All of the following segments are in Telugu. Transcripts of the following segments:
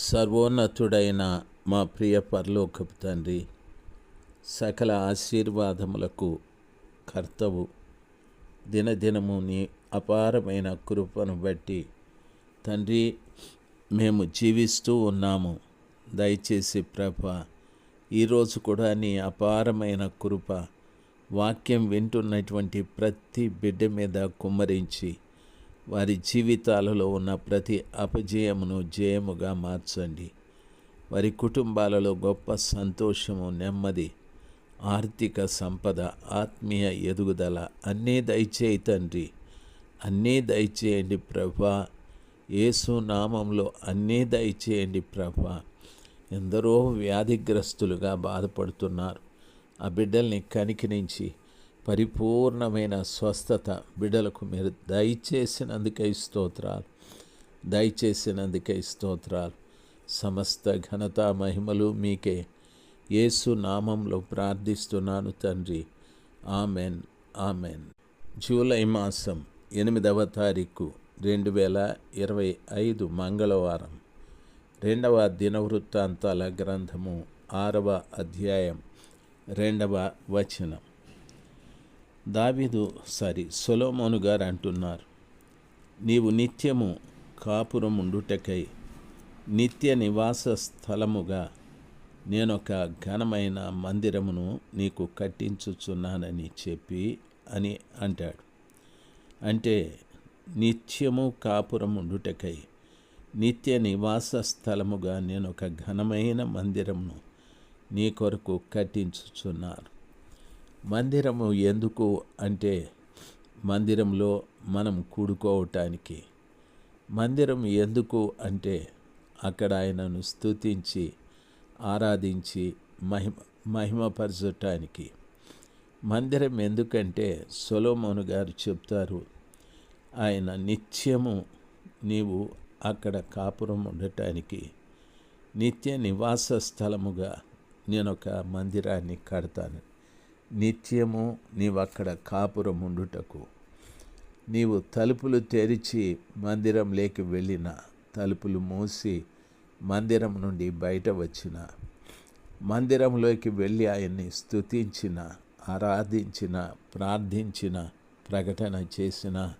సర్వోన్నతుడైన మా ప్రియ పరలోకపు తండ్రి సకల ఆశీర్వాదములకు కర్తవు. దినదినము నీ అపారమైన కృపను బట్టి తండ్రి మేము జీవిస్తూ ఉన్నాము. దయచేసి ప్రభ ఈరోజు కూడా నీ అపారమైన కృప వాక్యం వింటున్నటువంటి ప్రతి బిడ్డ మీద కుమ్మరించి వారి జీవితాలలో ఉన్న ప్రతి అపజయమును జయముగా మార్చండి. వారి కుటుంబాలలో గొప్ప సంతోషము నెమ్మది ఆర్థిక సంపద ఆత్మీయ ఎదుగుదల అన్నీ దయచేయి తండ్రి. అన్నీ దయచేయండి ప్రభా. యేసు నామంలో అన్నీ దయచేయండి ప్రభా. ఎందరో వ్యాధిగ్రస్తులుగా బాధపడుతున్నారు. ఆ బిడ్డల్ని కనికిరించి పరిపూర్ణమైన స్వస్థత బిడలకు మీరు దయచేసినందుకై స్తోత్రాలు. దయచేసినందుకై స్తోత్రాలు. సమస్త ఘనత మహిమలు మీకే. యేసు నామంలో ప్రార్థిస్తున్నాను తండ్రి. Amen amen. జూలై మాసం ఎనిమిదవ తారీఖు రెండు వేల ఇరవై ఐదు మంగళవారం. రెండవ దినవృత్తాంతాల గ్రంథము ఆరవ అధ్యాయం రెండవ వచనం. దావీదు సారీ సొలోమోను గారు అంటున్నారు నీవు నిత్యము కాపురముండుటకై నిత్య నివాస స్థలముగా నేనొక ఘనమైన మందిరమును నీకు కట్టించుచున్నానని చెప్పి అని అంటాడు. అంటే నిత్యము కాపురం ఉండుటకై నిత్య నివాస స్థలముగా నేను ఒక ఘనమైన మందిరమును నీ కొరకు కట్టించుచున్నాను. మందిరము ఎందుకు అంటే మందిరంలో మనం కూడుకోవటానికి. మందిరం ఎందుకు అంటే అక్కడ ఆయనను స్తుతించి ఆరాధించి మహిమ మహిమపరచటానికి. మందిరం ఎందుకంటే సొలోమోను గారు చెప్తారు ఆయన నిత్యము నీవు అక్కడ కాపురం ఉండటానికి నిత్య నివాస స్థలముగా నేను ఒక మందిరాన్ని కడతాను. నిత్యము నీవు అక్కడ కాపురం ఉండుటకు నీవు తలుపులు తెరిచి మందిరంలోకి వెళ్ళిన తలుపులు మూసి మందిరం నుండి బయట వచ్చిన మందిరంలోకి వెళ్ళి ఆయన్ని స్తుతించిన ఆరాధించిన ప్రార్థించిన ప్రకటన చేసిన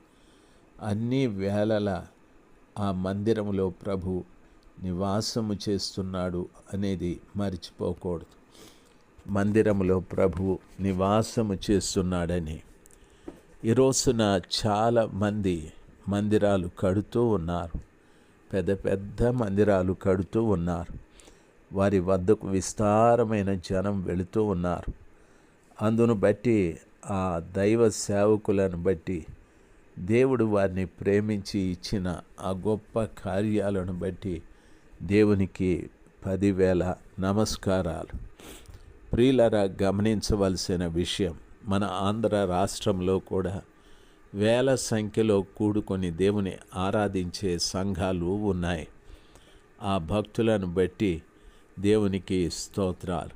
అన్ని వేళల ఆ మందిరంలో ప్రభు నివాసము చేస్తున్నాడు అనేది మర్చిపోకూడదు. మందిరంలో ప్రభు నివాసము చేస్తున్నాడని. ఈ రోజున చాలా మంది మందిరాలు కడుతూ ఉన్నారు. పెద్ద పెద్ద మందిరాలు కడుతూ ఉన్నారు. వారి వద్దకు విస్తారమైన జనం వెళుతూ ఉన్నారు. అందును బట్టి ఆ దైవ సేవకులను బట్టి దేవుడు వారిని ప్రేమించి ఇచ్చిన ఆ గొప్ప కార్యాలను బట్టి దేవునికి పదివేల నమస్కారాలు. ప్రియులరా గమనించవలసిన విషయం మన ఆంధ్ర రాష్ట్రంలో కూడా వేల సంఖ్యలో కూడుకొని దేవుని ఆరాధించే సంఘాలు ఉన్నాయి. ఆ భక్తులను బట్టి దేవునికి స్తోత్రాలు.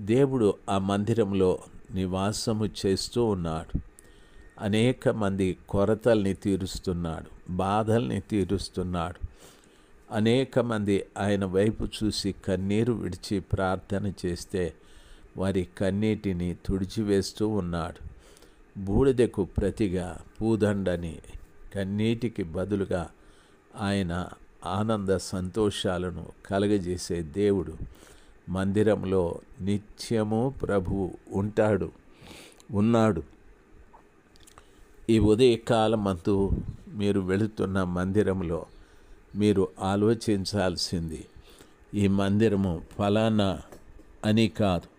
దేవుడు ఆ మందిరంలో నివాసము చేస్తూ ఉన్నాడు. అనేక మంది కొరతల్ని తీరుస్తున్నాడు బాధల్ని తీరుస్తున్నాడు. అనేక మంది ఆయన వైపు చూసి కన్నీరు విడిచి ప్రార్థన చేస్తే వారి కన్నీటిని తుడిచివేస్తూ ఉన్నాడు. బూడిదకు ప్రతిగా పూదండని కన్నీటికి బదులుగా ఆయన ఆనంద సంతోషాలను కలగజేసే దేవుడు మందిరంలో నిత్యము ప్రభువు ఉంటాడు ఉన్నాడు. ఈ ఉదయకాలమంతు మీరు వెళుతున్న మందిరంలో మీరు ఆలోచించాల్సింది ఈ మందిరము ఫలానా అని కాదు.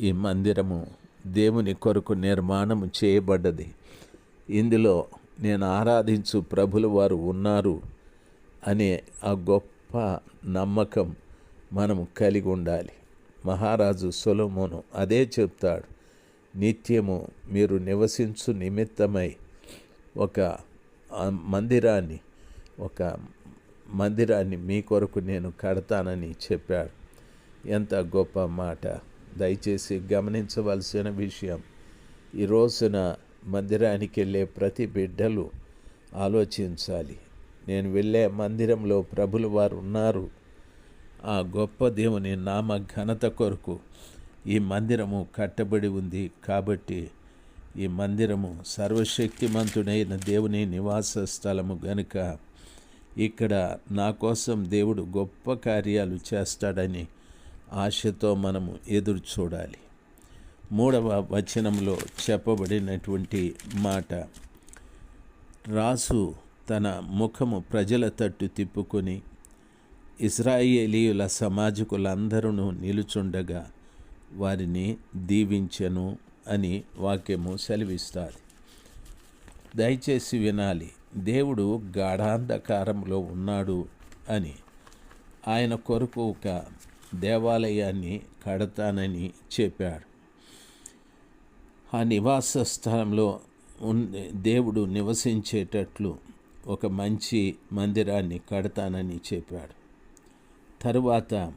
ఈ మందిరము దేవుని కొరకు నిర్మాణము చేయబడ్డది. ఇందులో నేను ఆరాధించు ప్రభులు వారు ఉన్నారు అనే ఆ గొప్ప నమ్మకం మనము కలిగి ఉండాలి. మహారాజు సొలమును అదే చెప్తాడు. నిత్యము మీరు నివసించు నిమిత్తమై ఒక మందిరాన్ని ఒక మందిరాన్ని మీ కొరకు నేను కడతానని చెప్పాడు. ఎంత గొప్ప మాట. దయచేసి గమనించవలసిన విషయం ఈ రోజున మందిరానికి వెళ్ళే ప్రతి బిడ్డలు ఆలోచించాలి. నేను వెళ్ళే మందిరంలో ప్రభులు వారు ఉన్నారు. ఆ గొప్ప దేవుని నామ ఘనత కొరకు ఈ మందిరము కట్టబడి ఉంది కాబట్టి ఈ మందిరము సర్వశక్తిమంతుడైన దేవుని నివాస స్థలము గనుక ఇక్కడ నా కోసం దేవుడు గొప్ప కార్యాలు చేస్తాడని ఆశతో మనము ఎదురు చూడాలి మూడవ వచనంలో చెప్పబడినటువంటి మాట రాసు తన ముఖము ప్రజల తట్టు తిప్పుకొని ఇస్రాయేలీయుల సమాజకులందరూ నిలుచుండగా వారిని దీవించెను అని వాక్యము సెలవిస్తుంది. దయచేసి వినాలి దేవుడు గాఢాంధకారంలో ఉన్నాడు అని ఆయన కొరకు ఒక దేవాలయాన్ని కడతానని చెప్పాడు. ఆ నివాస స్థలంలో దేవుడు నివసించేటట్లు ఒక మంచి మందిరాన్ని కడతానని చెప్పాడు. తరువాత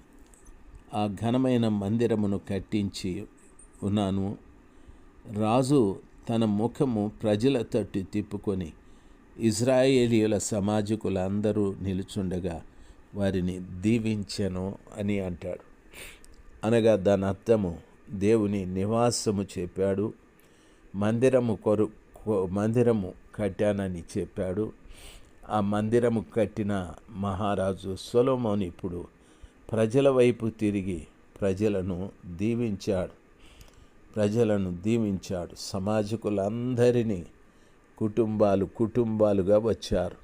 ఆ ఘనమైన మందిరమును కట్టించి ఉన్నాను. రాజు తన ముఖము ప్రజల తట్టు తిప్పుకొని ఇజ్రాయేలీయుల సమాజకులందరూ నిలుచుండగా వారిని దీవించెను అని అంటాడు. అనగా దాని అర్థము దేవుని నివాసము చెప్పాడు మందిరము కొరు మందిరము కట్టానని చెప్పాడు. ఆ మందిరము కట్టిన మహారాజు సొలోమోని ఇప్పుడు ప్రజల వైపు తిరిగి ప్రజలను దీవించాడు. ప్రజలను దీవించాడు. సమాజకులందరినీ కుటుంబాలు కుటుంబాలుగా వచ్చారు.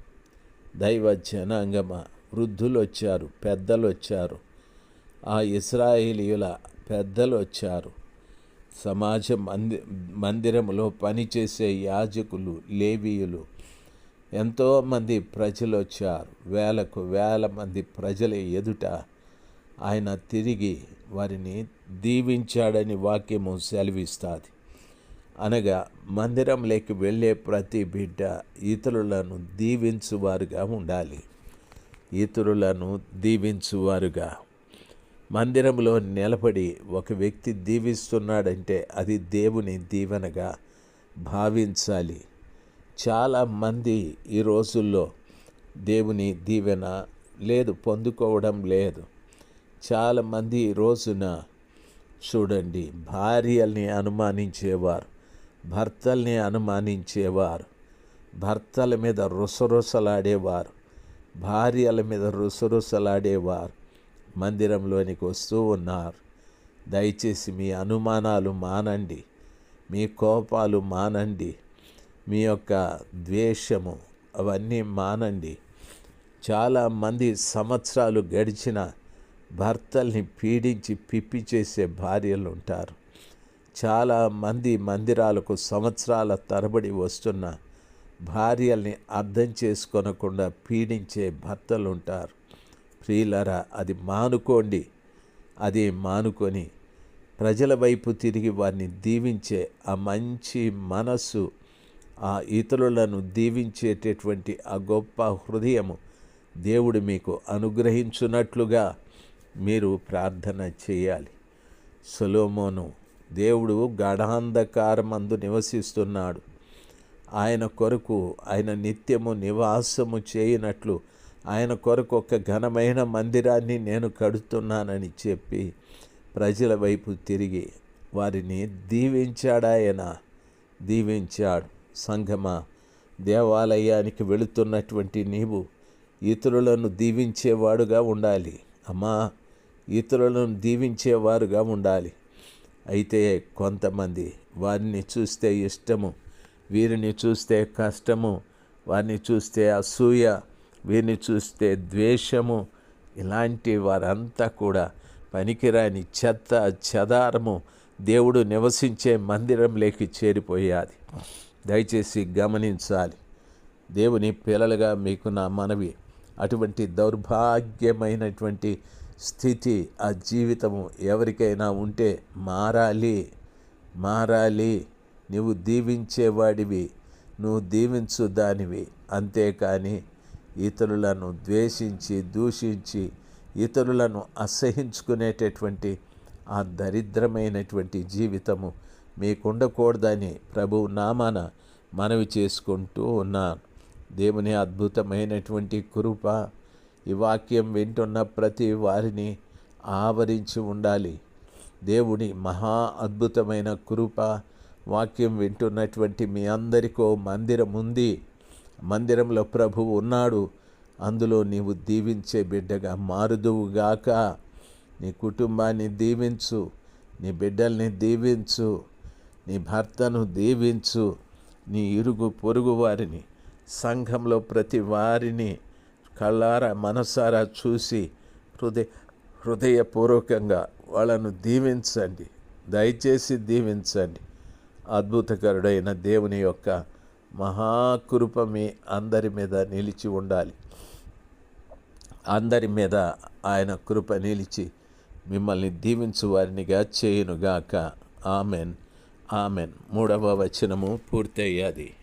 దైవ జనాంగమ వృద్ధులు వచ్చారు పెద్దలు వచ్చారు ఆ ఇస్రాయేలీయుల పెద్దలు వచ్చారు సమాజ మంది మందిరంలో పనిచేసే యాజకులు లేవీయులు ఎంతోమంది ప్రజలు వచ్చారు వేలకు వేల మంది ప్రజల ఎదుట ఆయన తిరిగి వారిని దీవించాడని వాక్యము సెలవిస్తుంది. అనగా మందిరంలోకి వెళ్ళే ప్రతి బిడ్డ ఇతరులను దీవించువారుగా ఉండాలి. ఇతరులను దీవించువారుగా. మందిరంలో నిలబడి ఒక వ్యక్తి దీవిస్తున్నాడంటే అది దేవుని దీవెనగా భావించాలి. చాలామంది ఈ రోజుల్లో దేవుని దీవెన లేదు పొందుకోవడం లేదు. చాలామంది ఈ రోజున చూడండి భార్యల్ని అనుమానించేవారు భర్తల్ని అనుమానించేవారు భర్తల మీద రుసరుసలాడేవారు భార్యల మీద రుసరుసలాడేవారు. మందిరంలోనికి వస్తూ ఉన్నారు. దయచేసి మీ అనుమానాలు మానండి. మీ కోపాలు మానండి. మీ యొక్క ద్వేషము అవన్నీ మానండి. చాలామంది సంవత్సరాలు గడిచిన భర్తల్ని పీడించి పిప్పి చేసే భార్యలు ఉంటారు. చాలామంది మందిరాలకు సంవత్సరాల తరబడి వస్తున్న భార్యల్ని అర్థం చేసుకొనకుండా పీడించే భర్తలు ఉంటారు ప్రియులరా అది మానుకోండి. అది మానుకొని ప్రజల వైపు తిరిగి వారిని దీవించే ఆ మంచి మనస్సు ఆ ఇతరులను దీవించేటటువంటి ఆ గొప్ప హృదయము దేవుడు మీకు అనుగ్రహించున్నట్లుగా మీరు ప్రార్థన చేయాలి. సొలోమోను దేవుడు గాఢాంధకారమందు నివసిస్తున్నాడు. ఆయన కొరకు ఆయన నిత్యము నివాసము చేయనట్లు ఆయన కొరకు ఒక ఘనమైన మందిరాన్ని నేను కడుతున్నానని చెప్పి ప్రజల వైపు తిరిగి వారిని దీవించాడాయన దీవించాడు. సంఘమా దేవాలయానికి వెళుతున్నటువంటి నీవు ఇతరులను దీవించేవాడుగా ఉండాలి. అమ్మా ఇతరులను దీవించేవారుగా ఉండాలి. అయితే కొంతమంది వారిని చూస్తే ఇష్టము వీరిని చూస్తే కష్టము వారిని చూస్తే అసూయ వీరిని చూస్తే ద్వేషము. ఇలాంటి వారంతా కూడా పనికిరాని చెత్త చెదారము దేవుడు నివసించే మందిరంలోకి చేరిపోయాది. దయచేసి గమనించాలి. దేవుని పిల్లలుగా మీకు నా మనవి. అటువంటి దౌర్భాగ్యమైనటువంటి స్థితి ఆ జీవితము ఎవరికైనా ఉంటే మారాలి మారాలి. నువ్వు దీవించేవాడివి నువ్వు దీవించు దానివి. అంతేకాని ఇతరులను ద్వేషించి దూషించి ఇతరులను అసహించుకునేటటువంటి ఆ దరిద్రమైనటువంటి జీవితము మీకుండకూడదని ప్రభు నామాన మనవి చేసుకుంటూ ఉన్నాను. దేవుని అద్భుతమైనటువంటి కృప ఈ వాక్యం వింటున్న ప్రతి వారిని ఆవరించి ఉండాలి. దేవుని మహా అద్భుతమైన కృప వాక్యం వింటున్నటువంటి మీ అందరికో మందిరం ఉంది. మందిరంలో ప్రభువు ఉన్నాడు. అందులో నీవు దీవించే బిడ్డగా మారుదువుగాక నీ కుటుంబాన్ని దీవించు. నీ బిడ్డల్ని దీవించు. నీ భర్తను దీవించు. నీ ఇరుగు పొరుగు వారిని సంఘంలో ప్రతి వారిని కళ్ళారా మనసారా చూసి హృదయ హృదయపూర్వకంగా వాళ్ళను దీవించండి. దయచేసి దీవించండి. అద్భుతకరుడైన దేవుని యొక్క మహాకృప మీ అందరి మీద నిలిచి ఉండాలి. అందరి మీద ఆయన కృప నిలిచి మిమ్మల్ని దీవించు వారినిగా చేయునుగాక. ఆమెన్. ఆమెన్. మూడవ వచనము పూర్తయ్యాది.